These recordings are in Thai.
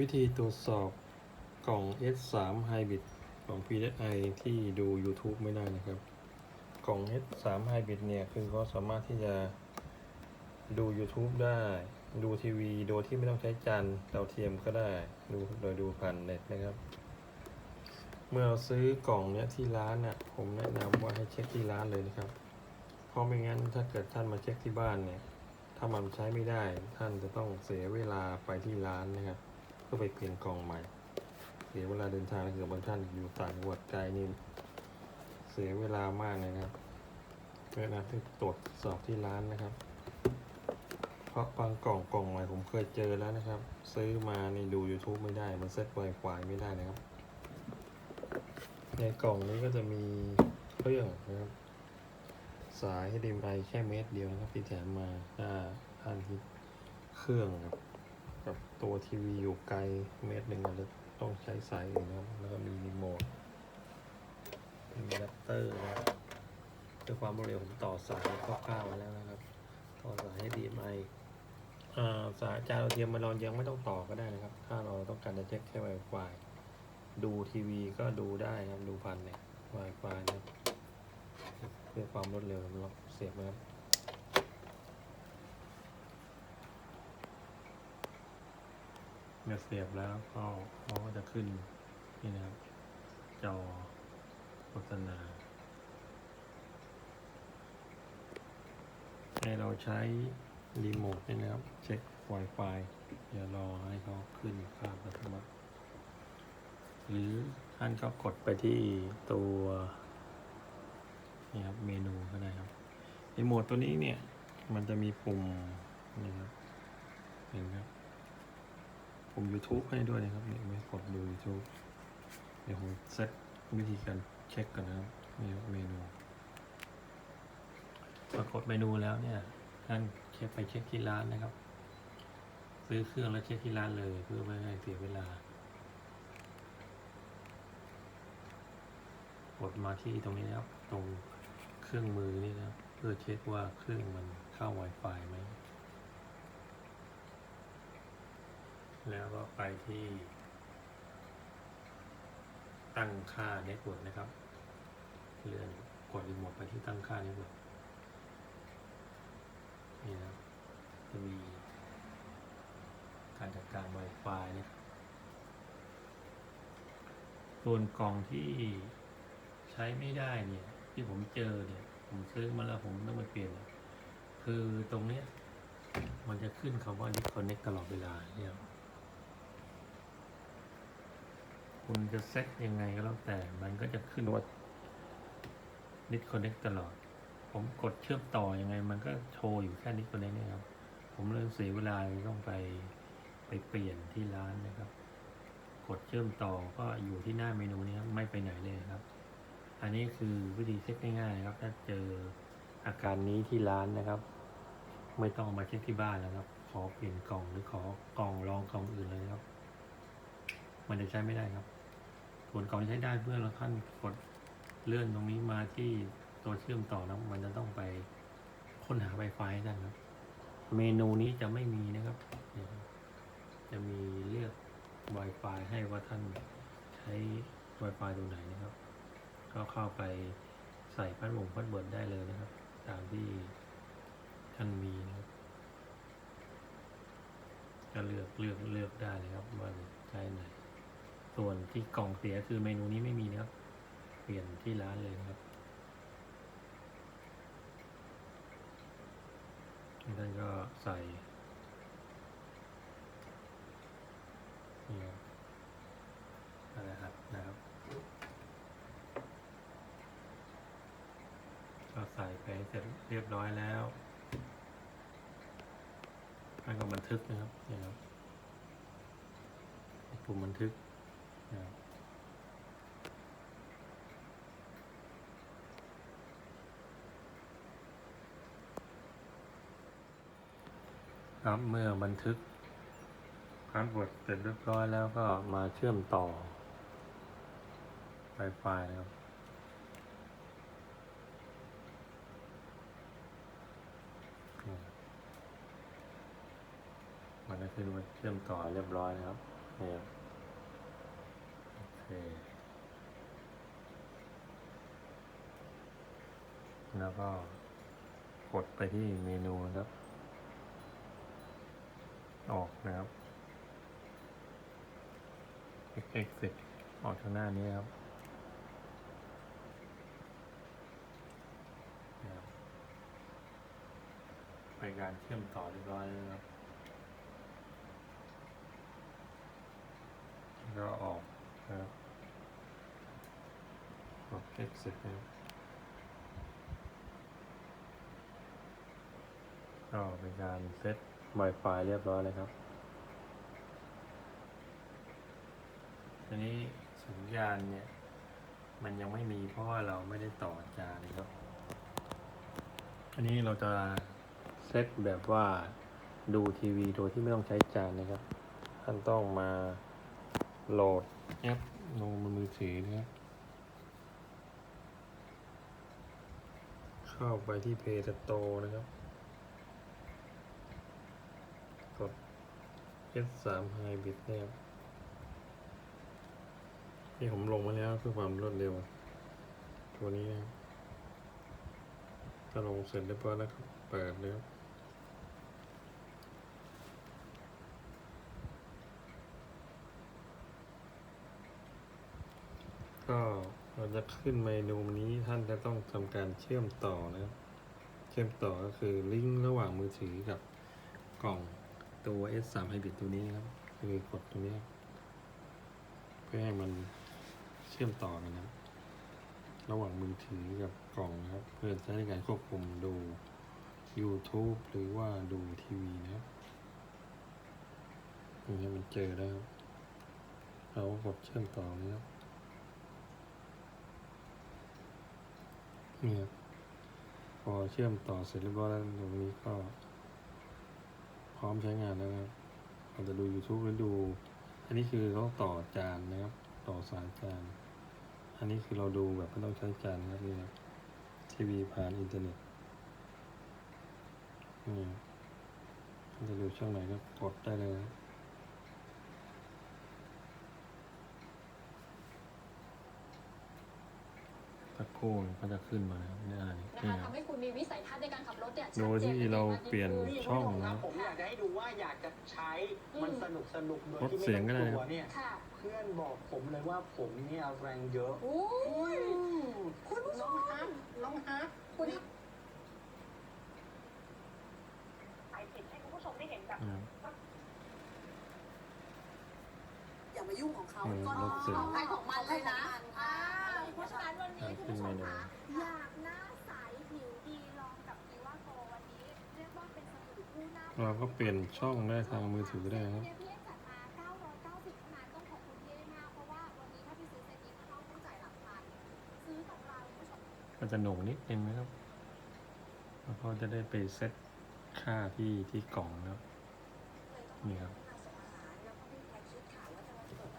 วิธีตรวจสอบกล่อง S3 Hybrid ของ PSI ที่ดู YouTube ไม่ได้นะครับ กล่อง S3 Hybrid เนี่ยคือเขาสามารถที่จะดู YouTube ได้ ดูทีวี โดยที่ไม่ต้องใช้จานดาวเทียมก็ได้ ดูโดยดูผ่านเน็ตนะครับ เมื่อเราซื้อกล่องเนี้ยที่ร้านน่ะผมแนะนำว่าให้เช็คที่ร้านเลยนะครับ เพราะไม่งั้นถ้าเกิดท่านมาเช็คที่บ้านเนี่ย ถ้ามันใช้ไม่ได้ท่านจะต้องเสียเวลาไปที่ร้านนะครับ เพื่อไปเปลี่ยนกล่องใหม่ เสียเวลาเดินทางเกิดบางท่านอยู่ต่างจังหวัดไกลนี่เสียเวลามากเลยนะครับเวลาที่ตรวจสอบที่ร้านนะครับ เพราะบางกล่องกล่องใหม่ผมเคยเจอแล้วนะครับ ซื้อมาในดู YouTube ไม่ได้มันเซ็ต Wi-Fi ไม่ได้นะครับ ในกล่องนี้ก็จะมีเครื่องนะครับ สาย HDMI แค่เมตรเดียวนะครับที่แถมมาถ้าท่านที่เครื่องกับกับ ตัวทีวีอยู่ไกลเมตรหนึ่งอาจะต้องใช้สายนะครับแล้วก็มีรีโมทมีแดปเตอร์นะครับด้วยความรวดเร็วผมต่อสายคร่าวไว้แล้วนะครับ ต่อสาย HDMI อ่าสายจานดาเทียมมันเรายังไม่ต้องต่อก็ได้นะครับ ถ้าเราต้องการจะเช็คแค่ Wi-Fi ดูทีวีก็ดูได้ครับ ดูผ่านเน็ต Wi-Fi นะครับเพื่อความรวดเร็วเราเสียบนะครับ เมื่อเสียบแล้วก็เขาก็จะขึ้นนี่นะครับจอโฆษณา ให้เราใช้รีโมทนี่นะครับ เช็ค Wi-Fi เดี๋ยวรอให้เขาขึ้นภาพอัตโนมัติหรือท่านก็กดไปที่ตัวนี่ครับเมนูก็ได้ครับรีโมทตัวนี้เนี่ย มันจะมีปุ่มนี่ครับเห็นไหมครับ ปุ่ม YouTube ให้ด้วยนะครับนี่ไม่กดดู YouTube เดี๋ยวผมเซตวิธีการเช็คก่อนนะครับนี่เมนูพอกดเมนูแล้วเนี่ยท่านเช็คไปเช็คที่ร้านนะครับ ซื้อเครื่องแล้วเช็คที่ร้านเลยเพื่อไม่ให้เสียเวลากดมาที่ตรงนี้นะครับ ตรงเครื่องมือนี่นะครับเพื่อเช็คว่าเครื่องมันเข้า Wi-Fi ไหม แล้วก็ไปที่ตั้งค่าเน็ตเวิร์กนะครับ เลื่อนกดรีโมทไปที่ตั้งค่าเน็ตเวิร์กนี่นะจะมีการจัดการ Wi-Fi นะครับส่วนกล่องที่ใช้ไม่ได้เนี่ยที่ผมเจอเนี่ย ผมซื้อมาแล้วผมต้องไปเปลี่ยน คือตรงเนี้ยมันจะขึ้นคำว่า disconnect ตลอดเวลาเนี่ย คุณจะเซ็ตยังไงก็แล้วแต่ มันก็จะขึ้นว่า disconnect ตลอด ผมกดเชื่อมต่อยังไง มันก็โชว์อยู่แค่ disconnect เนี่ยครับ ผมเลยเสียเวลาต้องไปไปเปลี่ยนที่ร้านนะครับ กดเชื่อมต่อก็อยู่ที่หน้าเมนูนี้ครับไม่ไปไหนเลยครับ อันนี้คือวิธีเช็คง่ายๆนะครับ ถ้าเจออาการนี้ที่ร้านนะครับ ไม่ต้องมาเช็คที่บ้านแล้วครับ ขอเปลี่ยนกล่องหรือขอกล่องรองกล่องอื่นเลยนะครับ มันจะใช้ไม่ได้ครับ ส่วนกล่องใช้ได้เพื่อเราท่านกดเลื่อนตรงนี้มาที่ตัวเชื่อมต่อนะมันจะต้องไปค้นหา Wi-Fi ให้ท่นครับ เมนูนี้จะไม่มีนะครับ จะมีเลือก Wi-Fi ให้ว่าท่านใช้ Wi-Fi ตรงไหนนะครับ ก็เข้าไปใส่พัดลมพัดเบิร์ดได้เลยนะครับ ตามที่ท่านมีนะครับก็เลือกเลือกเลือกได้เลยครับว่าใช้ไหน ส่วนที่กล่องเสียคือเมนูนี้ไม่มีนะครับ เปลี่ยนที่ร้านเลยนะครับท่านก็ใส่นี่อะไรครับนะครับก็ใส่ไปเสร็จเรียบร้อยแล้วท่านก็บันทึกนะครับนี่ครับปุ่มบันทึก ครับเมื่อบันทึกพาสเวิร์ดเสร็จเรียบร้อยแล้วก็มาเชื่อมต่อ Wi-Fi นะครับ มันก็ขึ้นว่าเชื่อมต่อเรียบร้อยนะครับเนี่ย แล้วก็กดไปที่เมนูครับ ออกนะครับ exit ออกทางหน้านี้ครับ ไปการเชื่อมต่อเรียบร้อยแล้วครับ ก็ออก ครับกด exit นะครับก็เป็นการเซต Wi-Fi เรียบร้อยเลยครับทีนี้สัญญาณเนี่ย มันยังไม่มีเพราะว่าเราไม่ได้ต่อจานนะครับ อันนี้เราจะเซตแบบว่าดูทีวีโดยที่ไม่ต้องใช้จานนะครับ ท่านต้องมา โหลดแอปลงบนมือถือนะครับ เข้าไปที่ Play Store นะครับ กด S3 Hybrid นะครับที่ผมลงมาแล้วเพื่อความรวดเร็ว ตัวนี้นะครับถ้าลงเสร็จเรียบร้อยแล้วก็เปิดเลยครับก็ เราจะขึ้นเมนูนี้ท่านจะต้องทำการเชื่อมต่อนะเชื่อมต่อก็คือลิงก์ระหว่างมือถือกับกล่องตัว S3 Hybrid ตัวนี้นะครับคือกดตรงนี้เพื่อให้มันเชื่อมต่อกันนะครับระหว่างมือถือกับกล่องนะครับ เพื่อใช้ในการควบคุมดู YouTube หรือว่าดูทีวีนะครับอย่างนี้มันเจอแล้วครับเราก็กดเชื่อมต่อนะครับ นี่ยครับพอเชื่อมต่อเสร็จเรียบร้อยแล้วตรงนี้ก็ พร้อมใช้งานแล้วนะครับเราจะดู YouTube หรือดู อันนี้คือต้องต่อจานนะครับ ต่อสายจาน อันนี้คือเราดูแบบไม่ต้องใช้จานนะครับนี่นะทีวีผ่านอินเทอร์เน็ตนี่จะดูช่องไหนก็กดได้เลยนะ ตะโกนก็จะขึ้นมานะครับนี่อะไรนะนี่คะครับ ทำให้คุณมีวิสัยทัศน์ในการขับรถเนี่ยโดยที่เราเปลี่ยน นี่ช่องคุณผู้ชมคนะรับผมอยากจะให้ดูว่าอยากจะใช้มันสนุกสนุกโดยลดที่เสีไม่ยงก็ต้ได้องนะกลัวเนี่ย ค่ะเพื่อนบอกผมเลยว่าผมเนี่ยแรงเยอะ โอ้ยคุณผู้ชมครับน้องฮาร์ดคุณ ถ่ายติดให้คุณผู้ชมได้เห็นแบบ นะครับ อย่า มายุ่งของเขาอืมก็ลดเสียงใครของมันเลยนะอ่าเพราะฉะนั้นวันนี้คุณผู้ชมคะอยากหน้าใสผิวดีลองกับอีวาโกวันนี้เรียกว่าเป็นสบู่คู่หน้าเราก็เปลี่ยนช่องได้ทางมือถือได้นะครับเนี่ยพี่เอ็กจัดมา990เท่านั้นต้องขอบคุณพี่เอ็กมากเพราะว่าวันนี้ถ้าพี่ซื้อเซตนี้เข้าต้องจ่ายหลักพันซื้อกับเราคุณผู้ชมก็จะหน่งนิดนึงนะครับแล้วก็จะได้ไปเซตค่าที่ที่กล่องนะครับนี่ครับ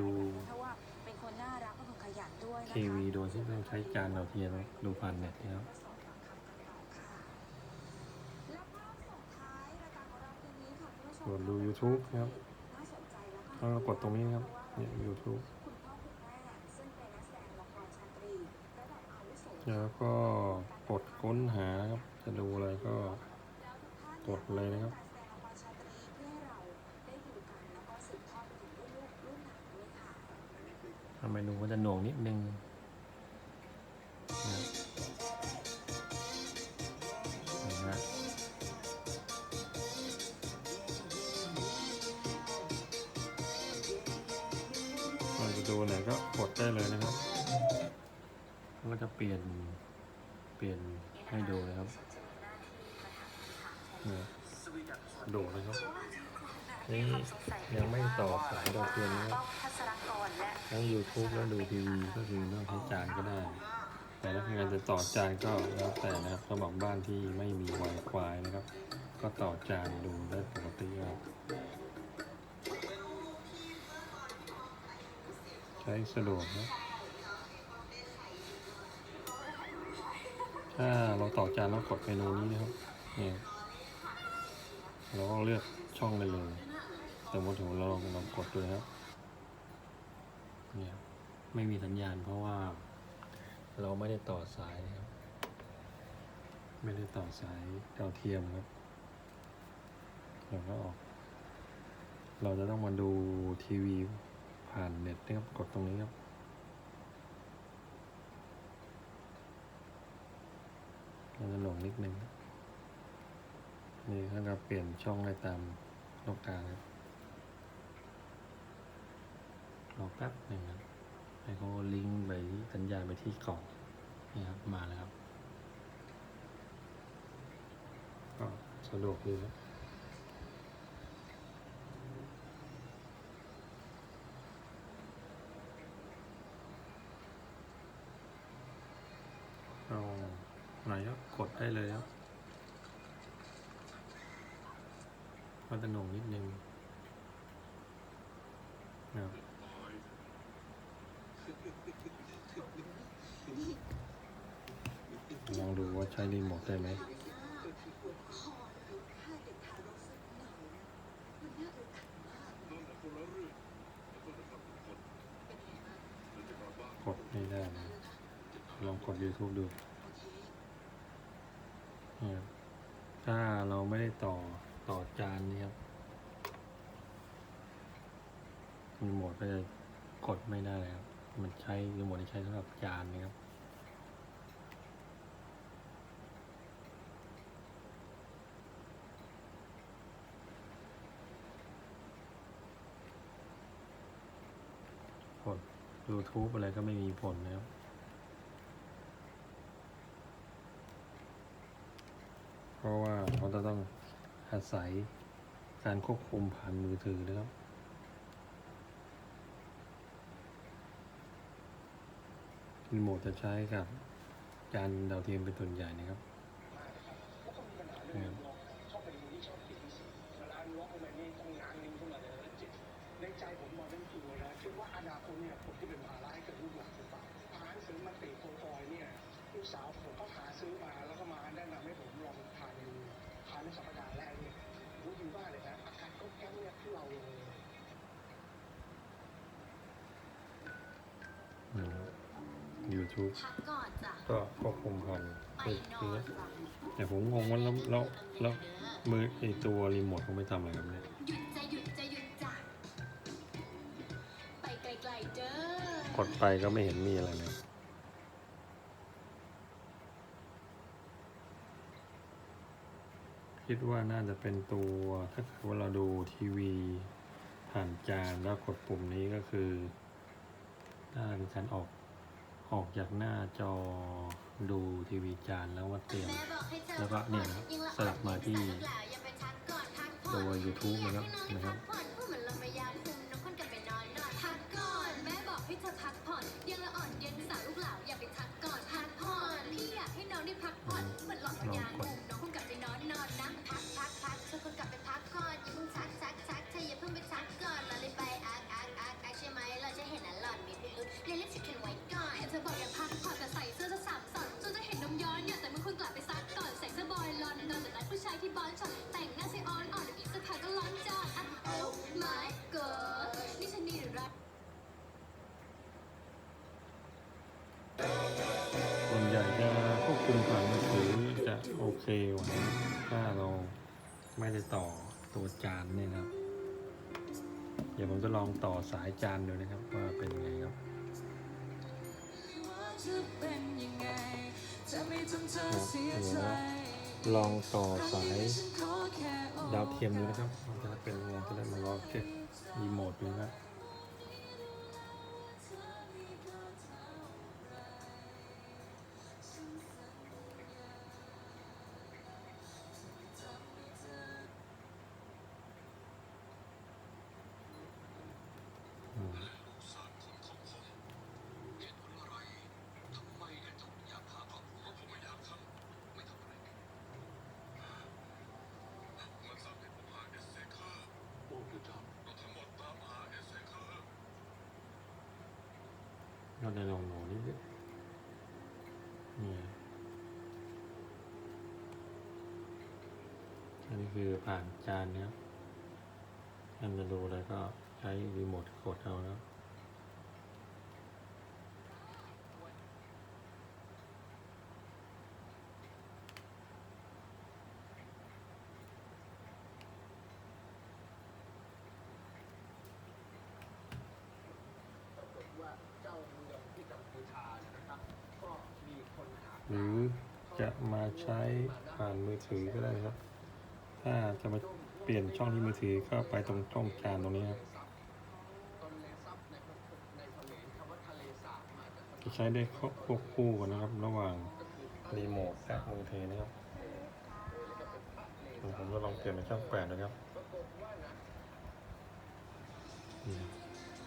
ดู เพราะว่าเป็นคนน่ารักก็คือขยันด้วยนะคะ ทีวีโดยที่ไม่ต้องใช้จานดาวเทียมนะครับดูผ่านเน็ตนะครับแล้วก็ส่งท้ายรายการของเราคืนนี้ค่ะคุณผู้ชมส่วนดู YouTube นะครับน่าสนใจแล้วก็แล้วก็กดตรงนี้นะครับ เนี่ย YouTube คุณพ่อคุณแม่ซึ่งเป็นนักแสดงละครชาตรีระดับอาวุโสแล้วก็กดค้นหานะครับ จะดูอะไรก็แล้วทุกท่านกดเลยนะครับ ทำไมนูก็จะหน่วงนิดนึง จะต่อจานก็แล้วแต่นะครับสำหรับบ้านที่ไม่มี Wi-Fi นะครับ ก็ต่อจานดูได้ปกติครับใช้สะดวกนะถ้าเราต่อจานแล้วกดเมนูนี้นะครับเนี่ยเราก็เลือกช่องได้เลยสมมติเราลองกดดูนะครับเนี่ยไม่มีสัญญาณเพราะว่า เราไม่ได้ต่อสายนะครับ ไม่ได้ต่อสายดาวเทียมครับเราก็ออก เราจะต้องมาดูทีวีผ่านเน็ตนะครับกดตรงนี้ครับเราจะหลงนิดนึงนี่ถ้าเราเปลี่ยนช่องอะไรตามต้องการครับรอแป๊บหนึ่งครับ ให้เขาลิงก์ไปสัญญาณไปที่กล่องนี่ครับมาแล้วครับก็สะดวกดีครับเอาไหนก็กดได้เลยครับก็จะหน่งนิดนึงนะครับลองดูว่า ใช้รีโมทได้ไหมกดไม่ได้นะลองกด YouTube ดูถ้าเราไม่ได้ต่อต่อจานนี่ครับรีโมทก็จะกดไม่ได้เลยครับมันใช้รีโมทใช้สำหรับจานนี่ครับ กด YouTube อะไรก็ไม่มีผลนะครับเพราะว่าเราจะต้องอาศัยการควบคุมผ่านมือถือนะครับรีโมทจะใช้กับจานดาวเทียมเป็นส่วนใหญ่นะครับ ลูกสาวผมก็หาซื้อมาแล้วก็มาแนะนำให้ผมลองทานดูทานในสัปดาห์แรกเนี่ยรู้ดีว่าเลยนะอาการก็แก้เนี่ยที่เราเลยอืม YouTube พักก่อนจ้ะก็ควบคุมผ่านไปมือนอถืนอจ้ะแต่ผมงงว่าแล้วแล้วแล้วมือไอตัวรีโมทเขาไม่ทำอะไรครับเนี่ยหยุดจะหยุดจะหยุดจ้ะไปไกลๆเด้อกดไปก็ไม่เห็นมีอะไรเลย คิดว่าน่าจะเป็นตัวถ้าเกิดว่าเราดูทีวีผ่านจานแล้วกดปุ่มนี้ก็คือน่าจะเป็นการออกออกจากหน้าจอดูทีวีจานแล้วว่าเตรียมแม่บอกให้เธอแล้วก็เนี่ยนะครับสลับมาที่อย่าไปทักก่อนพักผ่อนตัว YouTube นะครับนะครับ ไม่ได้ต่อตัวจานเนี่ยนะครับ เดี๋ยวผมจะลองต่อสายจานดูนะครับ ว่าเป็นยังไงครับเป็นยังไงจะไม่ทำเธอเสียใจลองต่อสายดาวเทียมดูนะครับมันจะเป็นยังไงจะได้มาลองเช็ครีโมทดูนะครับ ก็เลยลงโหนิดนึงนี่อันนี้คือผ่านจานนะครับท่านจะดูแล้วก็ใช้รีโมทกดเอาแล้ว หรือจะมา ใช้ผ่านมือถือก็ได้ครับ ถ้าจะมาเปลี่ยนช่องที่มือถือก็ไปตรงช่องจานตรงนี้ครับจะใช้ได้ควบคู่กันนะครับ ระหว่างรีโมทและมือถือนะครับผมจะลองเปลี่ยนเป็นช่องแปดนะครับ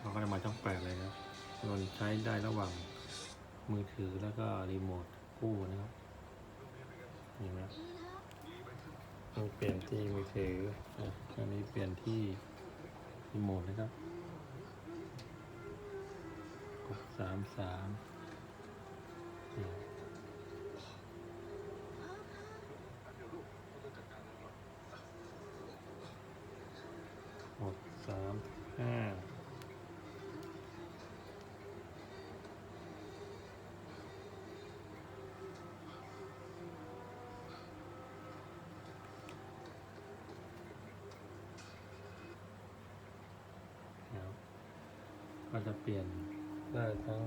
เราก็จะมาช่องแปดเลยครับมันใช้ได้ระหว่างมือถือแล้วก็รีโมทคู่นะครับ เห็นไหมต้องเปลี่ยนที่มือถืออะอันนี้เปลี่ยนที่รีโมทนะครับกดสามสามนี่หกสามห้า ก็จะเปลี่ยนได้ทั้ง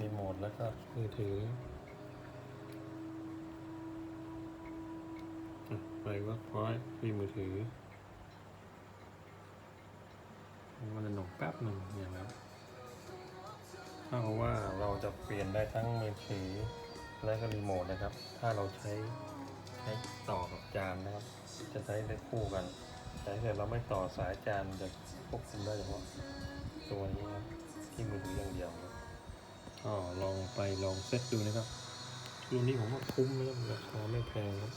รีโมทแล้วก็มือถืออะไปว่าพอยที่มือถือมันจะหนกแป๊บหนึ่งอย่างนั้นถ้ากับว่าเราจะเปลี่ยนได้ทั้งมือถือและก็รีโมทนะครับ ถ้าเราใช้ใช้ต่อกับจานนะครับ จะใช้ได้คู่กัน แต่ถ้าเกิดเราไม่ต่อสายจานจะควบคุมได้เฉพาะ ตัวนี้ครับที่มือถืออย่างเดียวครับก็ลองไปลองเซตดูนะครับรุ่นนี้ผมว่าคุ้มนะครับราคาไม่แพงครับ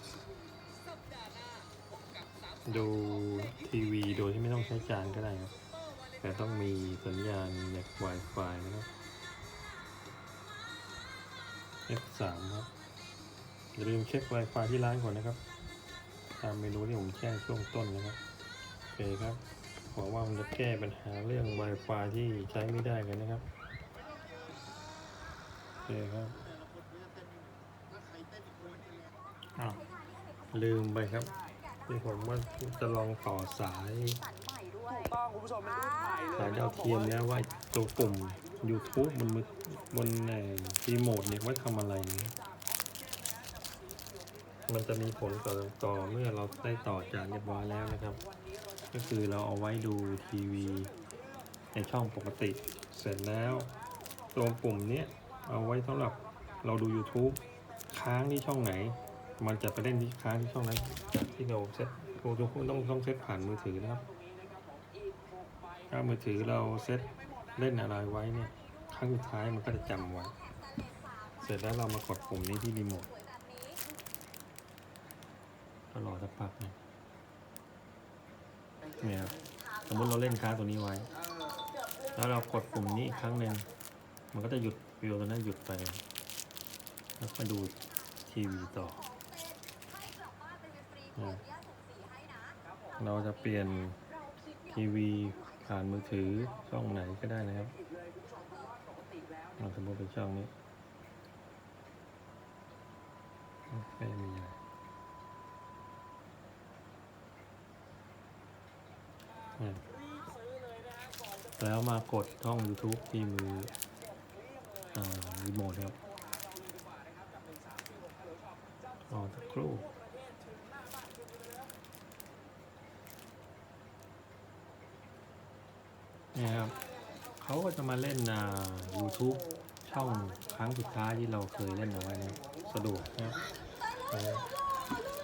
ดูทีวีโดยที่ไม่ต้องใช้จานก็ได้ครับ แต่ต้องมีสัญญาณแบบ Wi-Fi นะครับ F3 ครับอย่าลืมเช็ค Wi-Fi ที่ร้านก่อนนะครับ ตามเมนูที่ผมแจ้งช่วงต้นนะครับ โอเคครับ หวังว่ามันจะแก้ปัญหาเรื่อง Wi-Fi ที่ใช้ไม่ได้กันนะครับโอเคครับอ้าวลืมไปครับที่ผมว่าจะลองต่อสายถูกต้องคุณผู้ชมเป็นรูปถ่ายเลยสายดาวเทียมแล้วว่าตัวปุ่ม YouTube บนมือบนในรีโมทเนี่ยไว้ทำอะไรนะมันจะมีผลต่อต่อเมื่อเราได้ต่อจากเรียบร้อยแล้วนะครับ ก็คือเราเอาไว้ดูทีวีในช่องปกติ เสร็จแล้วตัวปุ่มเนี้ยเอาไว้สำหรับเราดู YouTube ค้างที่ช่องไหน มันจะไปเล่นที่ค้างที่ช่องนั้นที่เราเซ็ตโปรทุกคนต้องต้องเซ็ตผ่านมือถือนะครับ ถ้ามือถือเราเซ็ตเล่นอะไรไว้เนี่ยครั้งสุดท้ายมันก็จะจำไว้ เสร็จแล้วเรามากดปุ่มนี้ที่รีโมทก็รอสักพักนึง เนี่ยครับสมมติเราเล่นค้าตัวนี้ไว้ แล้วเรากดปุ่มนี้อีกครั้งหนึ่งมันก็จะหยุดวิดีโอตัวนั้นหยุดไป แล้วมาดูทีวีต่อเนี่ยเราจะเปลี่ยนทีวีผ่านมือถือช่องไหนก็ได้นะครับเราสมมติเป็นช่องนี้ไม่มีอะไรเนี่ย แล้วมากดช่อง YouTube ที่มือรีโมทครับรอสักครู่นี่ครับเขาก็จะมาเล่นอ่า YouTube ช่องครั้งสุดท้ายที่เราเคยเล่นเอาไว้นะสะดวกนะครับนะครับ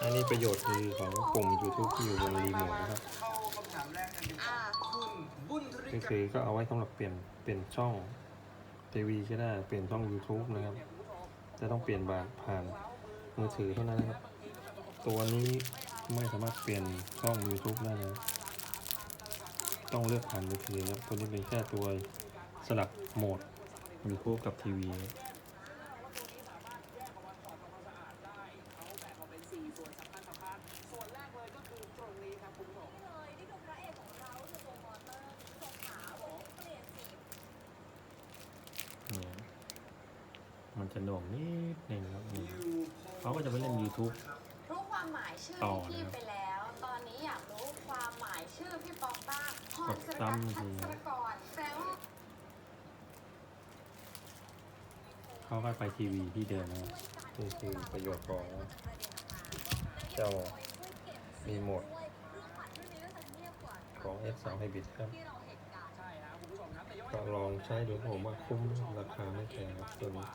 อันนี้ประโยชน์คือของกลุ่ม YouTube ที่อยู่บนรีโมทนะครับ ก็คือก็เอาไว้สำหรับเปลี่ยนเปลี่ยนช่องทีวีก็ได้เปลี่ยนช่อง YouTube นะครับ จะต้องเปลี่ยนบานผ่านมือถือเท่านั้นนะครับ ตัวนี้ไม่สามารถเปลี่ยนช่อง YouTube ได้นะต้องเลือกผ่านมือถือครับตัวนี้เป็นแค่ตัวสลับโหมด YouTube กับทีวี มันจะโด่งนิดนึงครับนี่เขาก็จะไปเล่น YouTube รู้ความหมายชื่อต่อพี่นะครับไปแล้ว ตอนนี้อยากรู้ความหมายชื่อพี่ปองบ้างพกรดสซ้ำรัตน์ทีพัศรกรแปลว่าเขาก็ไปทีวีที่เดิมนะครับนี่คือประโยชน์ของเจ้ารีโมทของ S3 Hybrid ครับใช่ครับคุณผู้ชมครับแต่ย้อนก็ลองใช้ดูผมว่าคุ้มราคาไม่แพงครับตัวนี้